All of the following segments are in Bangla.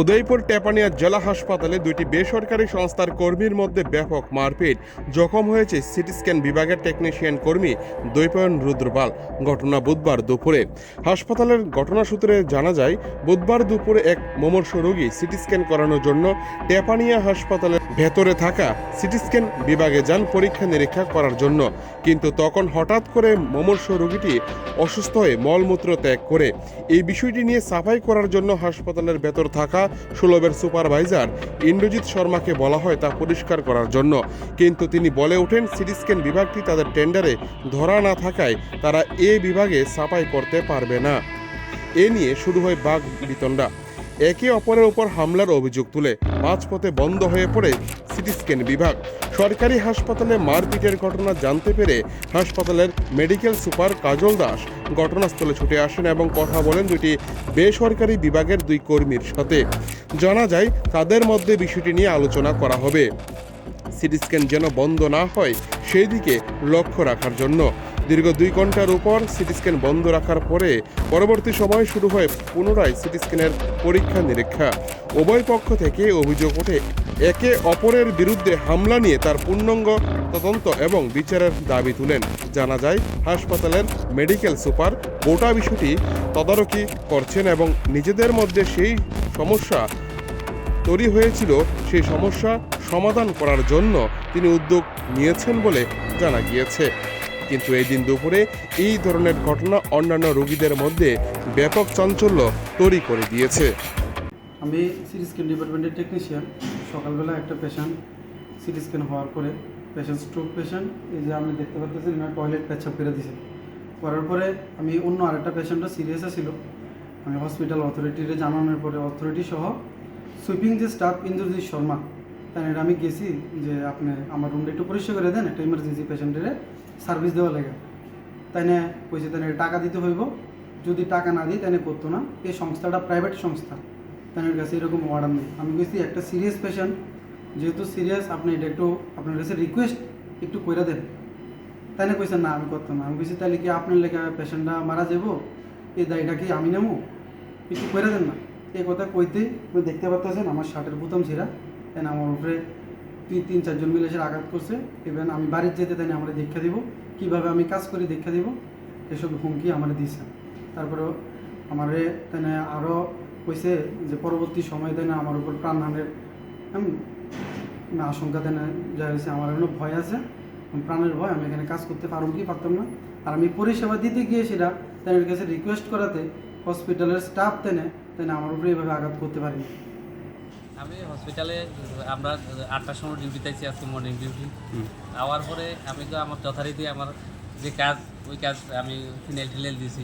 উদয়পুর টেপানিয়া জেলা হাসপাতালে দুইটি বেসরকারি সংস্থার কর্মীর মধ্যে ব্যাপক মারপিট। জখম হয়েছে সিটি স্ক্যান বিভাগের টেকনিশিয়ান কর্মী দৈপায়ন রুদ্রপাল। ঘটনা বুধবার দুপুরে। হাসপাতালের ঘটনা সূত্রে জানা যায়, বুধবার দুপুরে এক মুমূর্ষ রোগী সিটি স্ক্যান করানোর জন্য টেপানিয়া হাসপাতালের ভেতরে থাকা সিটি স্ক্যান বিভাগে যান পরীক্ষা নিরীক্ষা করার জন্য। কিন্তু তখন হঠাৎ করে মুমূর্ষ রোগীটি অসুস্থ হয়ে মলমূত্র ত্যাগ করে। এই বিষয়টি নিয়ে সাফাই করার জন্য হাসপাতালের ভেতর থাকা সুলভের সুপারভাইজার ইন্দ্রজিৎ শর্মাকে বলা হয় তা পরিষ্কার করার জন্য। কিন্তু তিনি বলে ওঠেন, সিটি স্ক্যান বিভাগটি তাদের টেন্ডারে ধরা না থাকায় তারা এ বিভাগে সাফাই করতে পারবে না। এ নিয়ে শুরু হয় বাঘ বিতণ্ডা। একে অপরের ওপর হামলার অভিযোগ তুলে মাঝপথে বন্ধ হয়ে পড়ে সিটি স্ক্যান বিভাগ। সরকারি হাসপাতালে মারপিটের ঘটনা জানতে পেরে হাসপাতালের মেডিকেল সুপার কাজল দাস ঘটনাস্থলে ছুটে আসেন এবং কথা বলেন দুটি বেসরকারি বিভাগের দুই কর্মীর সাথে। জানা যায়, তাদের মধ্যে বিষয়টি নিয়ে আলোচনা করা হবে। সিটি স্ক্যান যেন বন্ধ না হয়, সেই দিকে লক্ষ্য রাখার জন্য। দীর্ঘ দুই ঘণ্টার উপর সিটি স্ক্যান বন্ধ রাখার পরে পরবর্তী সময় শুরু হয় পুনরায় সিটি স্ক্যানের পরীক্ষা নিরীক্ষা। উভয় পক্ষ থেকে অভিযোগ ওঠে, একে অপরের বিরুদ্ধে হামলা নিয়ে তার পূর্ণাঙ্গ তদন্ত এবং বিচারের দাবি তুলেন। জানা যায়, হাসপাতালের মেডিকেল সুপার গোটা বিষয়টি তদারকি করছেন এবং নিজেদের মধ্যে সেই সমস্যা তৈরি হয়েছিল, সেই সমস্যা সমাধান করার জন্য তিনি উদ্যোগ নিয়েছেন বলে জানা গিয়েছে। কিন্তু এই দিন দুপুরে এই ধরনের ঘটনা অন্যান্য রোগীদের মধ্যে ব্যাপক চাঞ্চল্য তৈরি করে দিয়েছে। আমি সিটি স্ক্যান ডিপার্টমেন্টের টেকনিশিয়ান। সকালবেলা একটা পেশেন্ট সিটি স্ক্যান হওয়ার পরে পেশেন্ট স্ট্রোক পেশেন্ট এই যে আপনি দেখতে পাচ্ছেন, এনার টয়লেট পেচ্ছাপ করে দিয়েছে করার পরে আমি অন্য আরেকটা পেশেন্টও সিরিয়াস ছিল। আমি হসপিটাল অথরিটিরে জানানোর পরে অথরিটি সহ সুইপিং যে স্টাফ ইন্দ্রজিৎ শর্মা তাই আমি গেছি যে আপনি আমার রুমটা একটু পরিষ্কার করে দেন, একটা ইমার্জেন্সি পেশেন্টের সার্ভিস দেওয়া লাগে। তাই না কইছে তাই টাকা দিতে হইব, যদি টাকা না দিই তাই করতো না। এই সংস্থাটা প্রাইভেট সংস্থা। তাদের কাছে এরকম অর্ডার নেই। আমি বলছি একটা সিরিয়াস পেশেন্ট যেহেতু সিরিয়াস আপনি এটা একটু আপনার কাছে রিকোয়েস্ট একটু করে দেন। তাই না কইছেন না, আমি করতাম না। আমি কইছি তাহলে কি আপনার লেখা পেশেন্টটা মারা যাব? এই দায়টা কি আমি নেব? একটু করে দেন না। এই কথা কইতে দেখতে পারতেছেন, আমার শার্টের বোতাম ছিঁড়া। না আমার উপরে তিন তিন, চারজন মিলে এসে আঘাত করছে। ইভেন আমি বাড়ির যেতে তাই আমরা দেখা দিব। কীভাবে আমি কাজ করি দীক্ষা দিব। এসব হুমকি আমার দিয়েছে। তারপরেও আমারে তাই আরও কইছে যে পরবর্তী সময় তাই আমার উপর প্রাণহানির আশঙ্কা তাই যা হয়েছে। আমার এখনও ভয় আছে। প্রাণের ভয়, আমি এখানে কাজ করতে পারব কি পারতাম না। আর আমি পরিষেবা দিতে গিয়ে সেটা তাদের কাছে রিকোয়েস্ট করাতে হসপিটালের স্টাফ তেনে তাই আমার উপরে এইভাবে আঘাত করতে পারিনি। আমি হসপিটালে আমরা আটটার সময় ডিউটিতে আছি আজকে মর্নিং ডিউটি আওয়ার পরে আমি তো আমার যথারীতি আমার যে কাজ ওই কাজ আমি ফিনাইল টিনাইল দিয়েছি।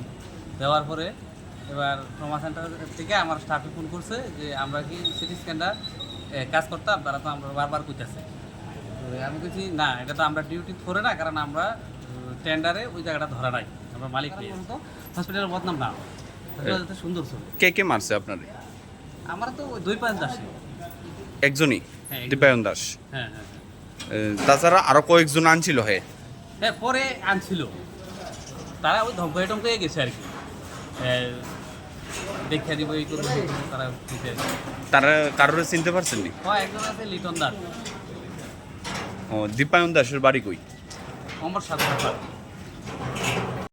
দেওয়ার পরে এবার ট্রমা সেন্টার থেকে আমার স্টাফে ফোন করছে যে আমরা কি সিটি স্ক্যানটা কাজ করতাম? তারা তো আমরা বারবার কইতেছে। আমি বলছি না এটা তো আমরা ডিউটি করে না কারণ আমরা টেন্ডারে ওই জায়গাটা ধরা নাই। আমরা মালিক হসপিটালের বদনাম না। সুন্দর ছিল। কে কে মারছে আপনার? আমরা তো ওই দুই পাঁচ আসি একজনই হ্যাঁ, একজন। দীপায়ন দাস। হ্যাঁ হ্যাঁ তাছাড়া আরও কয়েকজন আনছিল হে। হ্যাঁ পরে আনছিল। তারা ওই ধমকাই টমকাই গেছে আর কি। দেখা দিব এই করব, তারা তারা কারোর চিনতে পারছেন নি? হ্যাঁ একজন আছে লিটন দাস। ও দীপায়ন দাসের বাড়ি কই? অমর সাথে